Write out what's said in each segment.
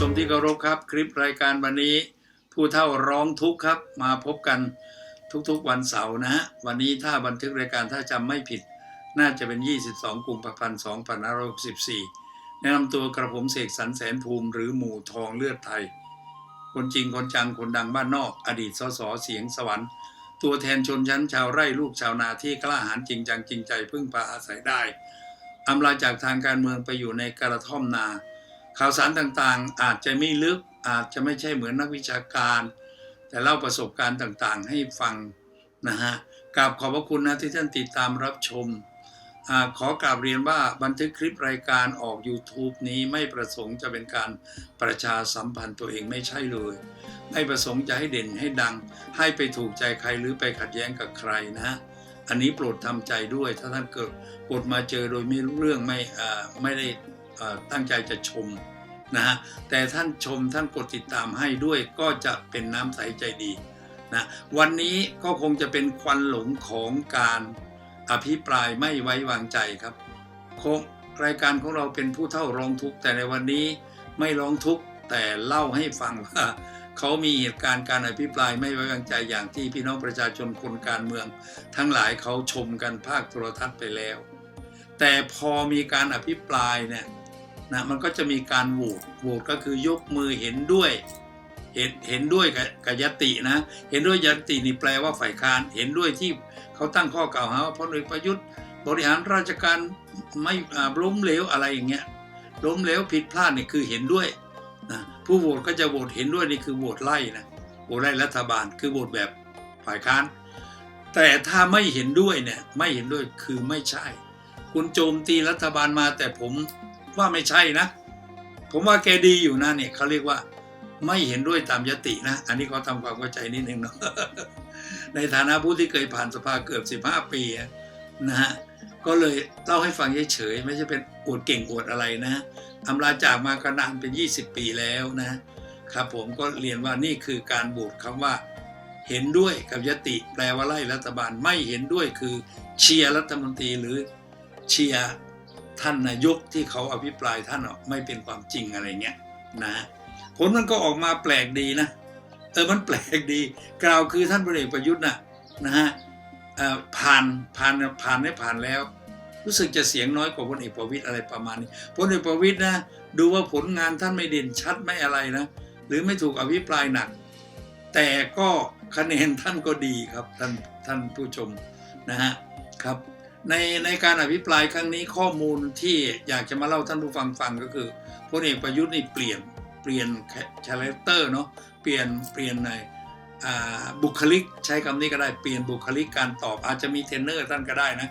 ชมที่เคารพครับ คลิปรายการวันนี้ ผู้เท่าร้องทุกข์ครับ มาพบกันทุกๆวันเสาร์นะฮะวันนี้ถ้าบันทึกรายการถ้าจำไม่ผิด น่าจะเป็น 22กุมภาพันธ์2564แนะนำตัวกระผมเสกสรรแสนภูมิหรือหมู่ทองเลือดไทย คนจริงคนจังคนดังบ้านนอก อดีตสสเสียงสวรรค์ ตัวแทนชนชั้นชาวไร่ลูกชาวนาที่กล้าหาญจริงจังจริงใจพึ่งพาอาศัยได้อำลาจากทางการเมืองไปอยู่ในกระท่อมนา ข่าวสารต่างๆ อาจจะไม่ลึกอาจจะไม่ใช่เหมือนนักวิชาการ แต่เล่าประสบการณ์ต่างๆ ให้ฟังนะฮะกราบขอบพระคุณนะที่ท่านติดตามรับชมอขอกราบเรียนว่าบันทึกคลิปรายการออก YouTube นี้ไม่ประสงค์จะเป็นการประชาสัมพันธ์ตัวเองไม่ใช่เลย ไม่ประสงค์จะให้เด่นให้ดัง ให้ไปถูกใจใครหรือไปขัดแย้งกับใครนะอันนี้โปรดทำใจด้วย ถ้าท่านเกิดกดมาเจอโดยไม่รู้เรื่องไม่ไม่ได้ ตั้งใจจะชมนะฮะแต่ท่านชมท่านกดติดตามให้ด้วยก็จะเป็นน้ำใสใจดีนะวันนี้ก็คงจะเป็นควันหลงของการอภิปรายไม่ไว้วางใจครับคงรายการของเราเป็นผู้เท่าร้องทุกข์แต่ในวันนี้ไม่ร้องทุกข์แต่เล่าให้ฟังว่าเขามีเหตุการณ์การอภิปรายไม่ไว้วางใจอย่างที่พี่น้องประชาชนคนการเมือง ทั้งหลายเขาชมกันภาคโทรทัศน์ไปแล้ว แต่พอมีการอภิปรายเนี่ย นะมันก็จะมีการโหวตโหวตก็คือยกมือเห็นด้วย เห็นเห็นด้วยกับยตินะ เห็นด้วยยตินี่แปลว่าฝ่ายค้านเห็นด้วยที่เขาตั้งข้อกล่าวหาว่าพลเอกประยุทธ์ บริหารราชการไม่ล้มเหลวอะไรอย่างเงี้ยล้มเหลวผิดพลาดนี่คือเห็นด้วยนะผู้โหวตก็จะโหวตเห็นด้วยนี่คือโหวตไล่นะโหวตไล่รัฐบาลคือโหวตแบบฝ่ายค้าน แต่ถ้าไม่เห็นด้วยเนี่ยไม่เห็นด้วยคือไม่ใช่ คุณโจมตีรัฐบาลมาแต่ผม ว่าไม่ใช่นะ ผมว่าแกดีอยู่นะเนี่ยเขาเรียกว่าไม่เห็นด้วยตามยตินะ อันนี้เขาทำความเข้าใจนิดนึงเนาะในฐานะผู้ที่เคยผ่านสภาเกือบ 15 ปีนะฮะก็เลยเล่าให้ฟังเฉยๆไม่ใช่เป็นอวดเก่งอวดอะไรนะฮะอำลาจากมาก็นานเป็น 20 ปีแล้วนะครับผมก็เรียนว่านี่คือการบูดคำว่า เห็นด้วยกับยติแปลว่าไล่รัฐบาลไม่เห็นด้วยคือเชียร์รัฐมนตรีหรือเชียร์ ท่านนายกที่เขาอภิปรายท่านอะไม่เป็นความจริงอะไรเงี้ยนะผลมันก็ออกมาแปลกดีนะเออมันแปลกดี กล่าวคือท่านพลเอกประยุทธ์นะนะฮะผ่านผ่านผ่านได้ผ่านแล้ว รู้สึกจะเสียงน้อยกว่าพลเอกประวิตยอะไรประมาณนี้พลเอกประวิตยนะ ดูว่าผลงานท่านไม่เด่นชัดไม่อะไรนะ หรือไม่ถูกอภิปรายหนัก แต่ก็คะแนนท่านก็ดีครับท่านท่านผู้ชมนะฮะครับ ในในการอภิปรายครั้งนี้ข้อมูลที่อยากจะมาเล่าท่านผู้ฟังฟังก็คือพลเอกประยุทธ์นี่เปลี่ยนเปลี่ยนคาแรคเตอร์เนาะเปลี่ยนเปลี่ยนในบุคลิกใช้คำนี้ก็ได้เปลี่ยนบุคลิกการตอบอาจจะมีเทรนเนอร์ท่านก็ได้นะ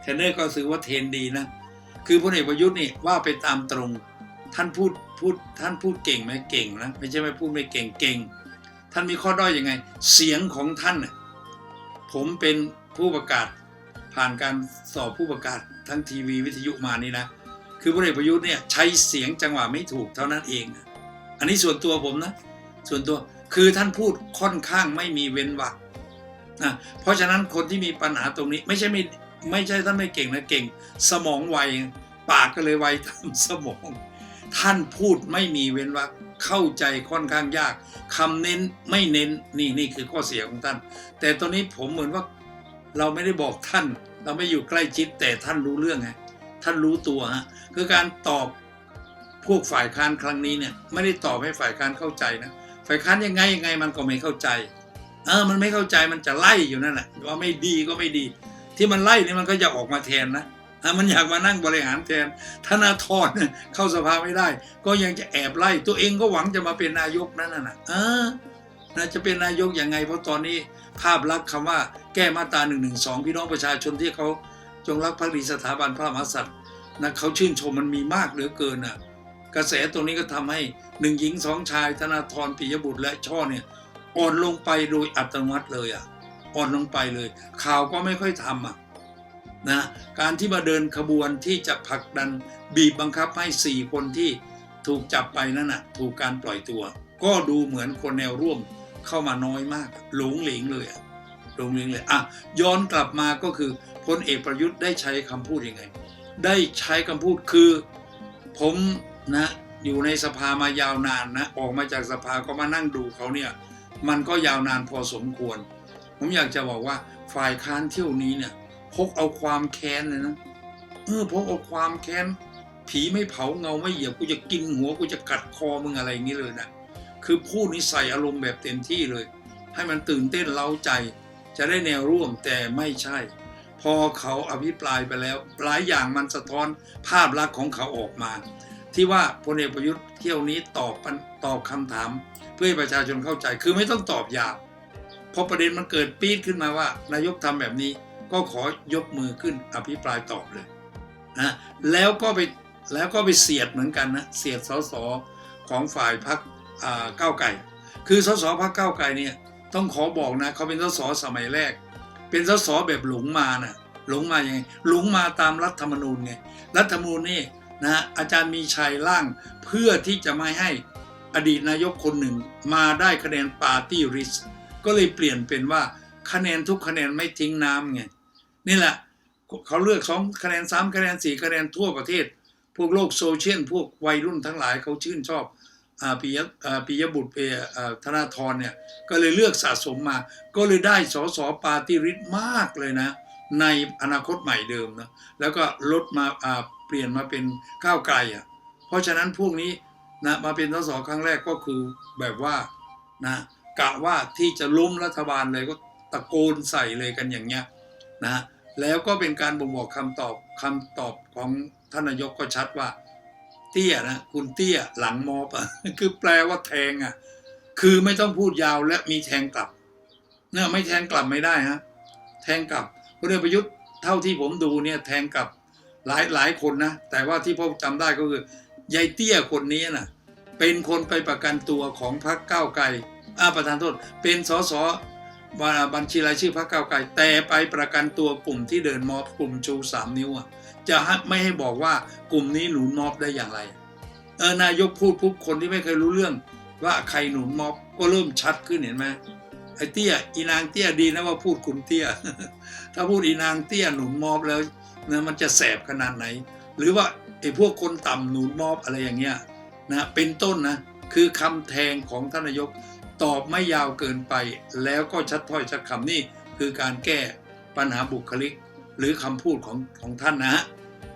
เทรนเนอร์ก็ถือว่าเทรนดีนะคือพลเอกประยุทธ์นี่ว่าไปตามตรงท่านพูดพูดท่านพูดเก่งไหมเก่งนะไม่ใช่ไม่พูดไม่เก่งเก่ง ท่านมีข้อด้อยยังไง เสียงของท่าน ผมเป็นผู้ประกาศ ผ่านการสอบผู้ประกาศทั้งทีวีวิทยุมานี่นะ คือพลเอกประยุทธ์เนี่ยใช้เสียงจังหวะไม่ถูกเท่านั้นเอง อันนี้ส่วนตัวผมนะ ส่วนตัวคือท่านพูดค่อนข้างไม่มีเว้นวรรคนะเพราะฉะนั้นคนที่มีปัญหาตรงนี้ไม่ใช่ไม่ไม่ใช่ท่านไม่เก่งนะเก่ง สมองไวปากก็เลยไวตามสมอง ท่านพูดไม่มีเว้นวรรคเข้าใจค่อนข้างยากคำเน้นไม่เน้นนี่นี่คือข้อเสียของท่าน แต่ตอนนี้ผมเหมือนว่า เราไม่ได้บอกท่าน เราไม่อยู่ใกล้ชิดแต่ท่านรู้เรื่องไงท่านรู้ตัวฮะคือการตอบพวกฝ่ายค้านครั้งนี้เนี่ยไม่ได้ตอบให้ฝ่ายค้านเข้าใจนะฝ่ายค้านยังไงยังไงมันก็ไม่เข้าใจเออมันไม่เข้าใจมันจะไล่อยู่นั่นแหละว่าไม่ดีก็ไม่ดี ที่มันไล่นี่มันก็จะออกมาแทนนะมันอยากมานั่งบริหารแทนธนาธรเข้าสภาไม่ได้ ก็ยังจะแอบไล่ ตัวเองก็หวังจะมาเป็นนายกนั่นน่ะเออจะเป็นนายกยังไง เพราะตอนนี้ ภาพลักษณ์คำว่าแก้มาตรา1นึพี่น้องประชาชนที่เขาจงรักภักดีสถาบันพระมหากษัตริย์นะเขาชื่นชมมันมีมากเหลือเกินอะกระแสตรงนี้ก็ทำให้หนึ่งหญิงสองชายธนาธรปิยบุตรและช่อเนี่ยอ่อนลงไปโดยอัตโนมัติเลยอะอ่อนลงไปเลย ข่าวก็ไม่ค่อยทำอะนะการที่มาเดินขบวนที่จะผลักดันบีบบังคับให้สี่คนที่ถูกจับไปนั่นน่ะถูกการปล่อยตัว ก็ดูเหมือนคนแนวร่วม เข้ามาน้อยมากหลงเหลงเลยหลงเหลงเลยอะย้อนกลับมาก็คือพลเอกประยุทธ์ได้ใช้คำพูดยังไง ได้ใช้คำพูดคือผมนะอยู่ในสภามายาวนานนะออกมาจากสภาก็มานั่งดูเขาเนี่ยมันก็ยาวนานพอสมควร ผมอยากจะบอกว่าฝ่ายค้านเที่ยวนี้เนี่ยพกเอาความแค้นเลยนะเออพกเอาความแค้นผีไม่เผาเงาไม่เหยียบกูจะกินหัวกูจะกัดคอมึงอะไรอย่างนี้เลยนะ คือพูดนี้ใสอารมณ์แบบเต็มที่เลย ให้มันตื่นเต้นเล้าใจ จะได้แนวร่วมแต่ไม่ใช่ พอเขาอภิปรายไปแล้วหลายอย่างมันสะท้อนภาพลักษณ์ของเขาออกมา ที่ว่าพลเอกประยุทธ์เที่ยวนี้ตอบปัญตอบคำถาม เพื่อให้ประชาชนเข้าใจคือไม่ต้องตอบยาวพอประเด็นมันเกิดปี๊ดขึ้นมาว่านายกทำแบบนี้ก็ขอยกมือขึ้นอภิปรายตอบเลยนะแล้วก็ไปแล้วก็ไปเสียดเหมือนกันนะเสียดสสของฝ่ายพรรค ก้าวไก่ คือสสพรรคก้าวไก่เนี่ยต้องขอบอกนะเขาเป็นสสสมัยแรก เป็นสสแบบหลงมานะ่ะหลงมายังไงหลงมาตามรัฐธรรมนูญไงรัฐธรรมนูญนี่นะอาจารย์มีชัยร่างเพื่อที่จะไม่ให้อดีตนายกคนหนึ่งมาได้คะแนนปาร์ตี้ริสก็เลยเปลี่ยนเป็นว่าคะแนนทุกคะแนนไม่ทิ้งน้ำไงนี่แหละเขาเลือกสองคะแนนสามคะแนนสี่คะแนนทั่วประเทศ พวกโลกโซเชียลพวกวัยรุ่นทั้งหลายเขาชื่นชอบ ปิยปิยบุตรเปธนาธรเนี่ยก็เลยเลือกสะสมมา ก็เลยได้สสปาตี้ริสมากเลยนะ ในอนาคตใหม่เดิมนะแล้วก็ลดมาอ่าเปลี่ยนมาเป็นก้าวไกลอะเพราะฉะนั้นพวกนี้นะมาเป็นสสครั้งแรกก็คือแบบว่านะกะว่าที่จะล้มรัฐบาลเลยก็ตะโกนใส่เลยกันอย่างเงี้ยนะแล้วก็เป็นการบ่งบอกคำตอบคำตอบของท่านนายกก็ชัดว่า เตี้ยนะคุณเตี้ยหลังมอบอะคือแปลว่าแทงอะ คือไม่ต้องพูดยาวและมีแทงกลับ เนี่ยไม่แทงกลับไม่ได้ฮะแทงกลับพลเอกประยุทธ์เท่าที่ผมดูเนี่ยแทงกลับหลายหลายคนนะ แต่ว่าที่ผมจำได้ก็คือยายเตี้ยคนนี้น่ะเป็นคนไปประกันตัวของพรรคก้าวไกลอาประธานโทษเป็นสสบัญชีรายชื่อพรรคก้าวไกลแต่ไปประกันตัวกลุ่มที่เดินมอบกลุ่มชูสามนิ้วอะ จะไม่ให้บอกว่ากลุ่มนี้หนุนม็อบได้อย่างไร เออนายกพูดปุ๊บคนที่ไม่เคยรู้เรื่อง ว่าใครหนุนม็อบก็เริ่มชัดขึ้นเห็นไหมไอ้เตี้ยอีนางเตี้ยดีนะว่าพูดคุณเตี้ย ถ้าพูดอีนางเตี้ยหนุนม็อบแล้วนะมันจะแสบขนาดไหน หรือว่าไอ้พวกคนต่ำหนุนม็อบอะไรอย่างเงี้ยนะเป็นต้นนะคือคำแทงของท่านนายกตอบไม่ยาวเกินไป แล้วก็ชัดถ้อยชัดคำนี่คือการแก้ปัญหาบุคลิก หรือคำพูดของของท่านนะฮะ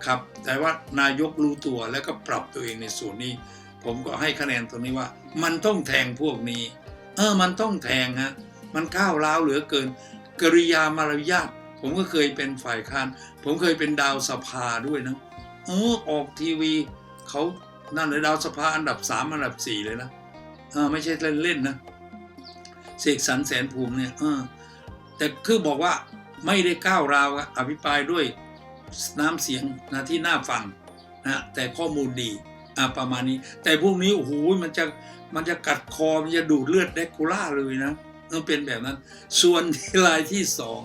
ครับ แต่ว่านายกรู้ตัวแล้วก็ปรับตัวเองในส่วนนี้ ผมก็ให้คะแนนตรงนี้ว่า มันต้องแทงพวกนี้ เออมันต้องแทงฮะมันก้าวร้าวเหลือเกิน กริยามารยาทผมก็เคยเป็นฝ่ายค้านผมเคยเป็นดาวสภาด้วยนะเออออกทีวีเขานั่นเลยดาวสภาอันดับสามอันดับสี่เลยนะเออไม่ใช่เล่นๆนะเสกสรรแสนภูมิเนี่ยเออแต่คือบอกว่า ไม่ได้ก้าวราวอะอภิปรายด้วยน้ำเสียงนะที่น่าฟังนะแต่ข้อมูลดีอะประมาณนี้ แต่พวกนี้โอ้โหมันจะมันจะกัดคอมันจะดูดเลือดเดคูล่าเลยนะต้องเป็นแบบนั้น ส่วนรายที่สอง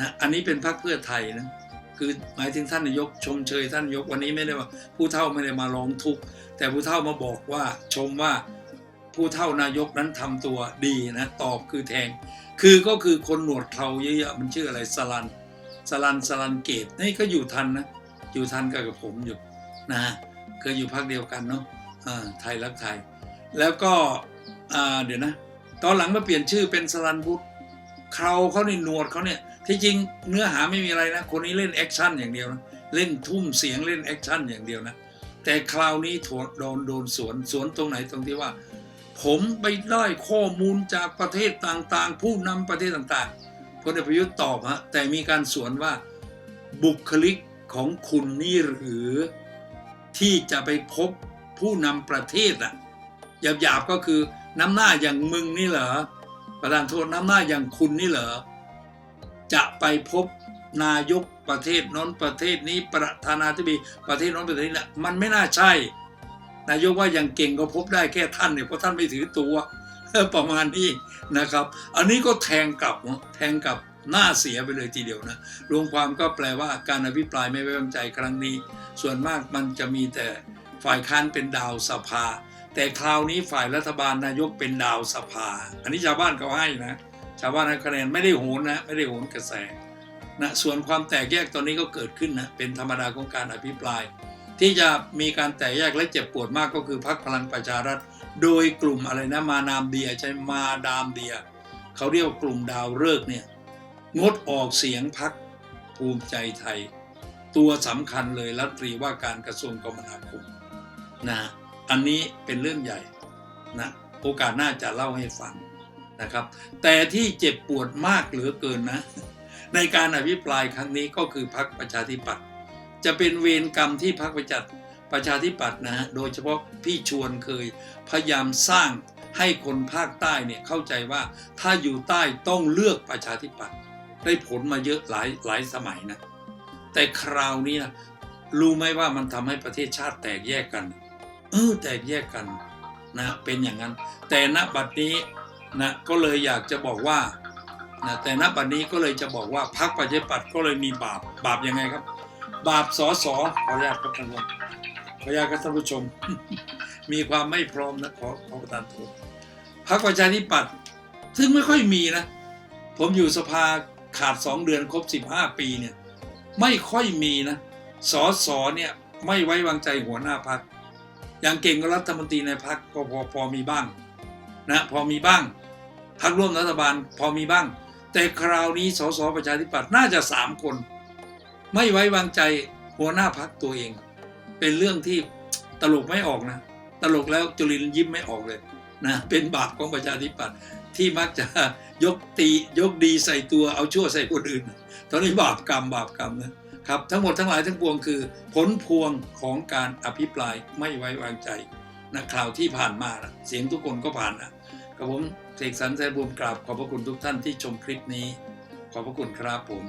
นะอันนี้เป็นพรรคเพื่อไทยนะคือหมายถึงท่านนายกชมเชยท่านนายกวันนี้ไม่ได้ว่า ผู้เฒ่าไม่ได้มาร้องทุกข์แต่ผู้เฒ่ามาบอกว่าชมว่า ผู้เฒ่านายกนั้นทำตัวดีนะตอบคือแทง คือก็คือคนหนวดเขาเยอะๆมันชื่ออะไรสลันสลันสลันเกตนี่ก็อยู่ทันนะอยู่ทันกับกับผมอยู่นะเคยอยู่พักเดียวกันเนาะอ่าไทยรักไทย แล้วก็อ่าเดี๋ยวนะ ตอนหลังมาเปลี่ยนชื่อเป็นสลันบุตรเขาเขาในหนวดเขาเนี่ยที่จริงเนื้อหาไม่มีอะไรนะ คนนี้เล่นแอคชั่นอย่างเดียวนะเล่นทุ่มเสียงเล่นแอคชั่นอย่างเดียวนะแต่คราวนี้โดนโดนสวนสวนตรงไหนตรงที่ว่า ผมไปได้ข้อมูลจากประเทศต่างๆ ผู้นำประเทศต่างๆพลเอกประยุทธ์ตอบฮะแต่มีการสวนว่าบุคลิกของคุณนี่หรือที่จะไปพบผู้นำประเทศอะหยาบๆก็คือน้ำหน้าอย่างมึงนี่เหรอประธานโทษน้ำหน้าอย่างคุณนี่เหรอจะไปพบนายกประเทศน้นประเทศนี้ประธานาธิบดีประเทศน้นประเทศนี้แหละมันไม่น่าใช่ นายกว่ายังเก่งก็พบได้แค่ท่านเนี่ยเพราะท่านไม่ถือตัวประมาณนี้นะครับ อันนี้ก็แทงกลับแทงกลับหน้าเสียไปเลยทีเดียวนะรวมความก็แปลว่าการอภิปรายไม่ไว้วางใจครั้งนี้ ส่วนมากมันจะมีแต่ฝ่ายค้านเป็นดาวสภา แต่คราวนี้ฝ่ายรัฐบาลนายกเป็นดาวสภา อันนี้ชาวบ้านเขาให้นะชาวบ้านให้คะแนนไม่ได้โหนนะไม่ได้โหนกระแสนะส่วนความแตกแยกตอนนี้ก็เกิดขึ้นนะเป็นธรรมดาของการอภิปราย ที่จะมีการแตกแยกและเจ็บปวดมากก็คือพักพลังประชารัฐ โดยกลุ่มอะไรนะมานามเบียใช่มาดามเบียเขาเรียกว่ากลุ่มดาวฤกษ์เนี่ยงดออกเสียงพักภูมิใจไทย ตัวสำคัญเลยรัฐมนตรีว่าการกระทรวงคมนาคมนะอันนี้เป็นเรื่องใหญ่นะโอกาสหน้าจะเล่าให้ฟังนะครับ แต่ที่เจ็บปวดมากเหลือเกินนะ ในการอภิปรายครั้งนี้ก็คือพรรคประชาธิปัตย์ จะเป็นเวรกรรมที่พรรคประชาประชาธิปัตย์นะฮะโดยเฉพาะพี่ชวนเคยพยายามสร้างให้คนภาคใต้เนี่ยเข้าใจว่าถ้าอยู่ใต้ต้องเลือกประชาธิปัตย์ได้ผลมาเยอะหลายหลายสมัยนะ แต่คราวนี้นะรู้ไหมว่ามันทำให้ประเทศชาติแตกแยกกันเออแตกแยกกันนะเป็นอย่างนั้น แต่ณบัดนี้นะก็เลยอยากจะบอกว่านะแต่ณบัดนี้ก็เลยจะบอกว่าพรรคประชาธิปัตย์ก็เลยมีบาปบาปยังไงครับ บาปสอสอขออนุญาตครับท่านผู้ชมขออนุญาตครับท่านผู้ชม มีความไม่พร้อมนะขอขอประทานโทษพรรคประชาธิปัตย์ซึ่งไม่ค่อยมีนะ ผมอยู่สภาขาดสองเดือนครบสิบห้าปีเนี่ยไม่ค่อยมีนะสอสอเนี่ยไม่ไว้วางใจหัวหน้าพักอย่างเก่งก็รัฐมนตรีในพักก็พอพอมีบ้างนะพอมีบ้างพักร่วมรัฐบาลพอมีบ้าง แต่คราวนี้สสประชาธิปัตย์น่าจะสามคน ไม่ไว้วางใจหัวหน้าพักตัวเอง เป็นเรื่องที่ตลกไม่ออกนะ ตลกแล้วจุลินยิ้มไม่ออกเลยนะเป็นบาปของประชาธิปัตย์ที่มักจะยกตียกดีใส่ตัวเอาชั่วใส่คนอื่น ตอนนี้บาปกรรมบาปกรรมนะครับ ทั้งหมดทั้งหลายทั้งปวงคือ ผลพวงของการอภิปรายไม่ไว้วางใจนะคราวที่ผ่านมานะเสียงทุกคนก็ผ่านนะกับผมเสกสรรแสนบุญกราบขอบพระคุณทุกท่านที่ชมคลิปนี้ ขอบพระคุณครับผม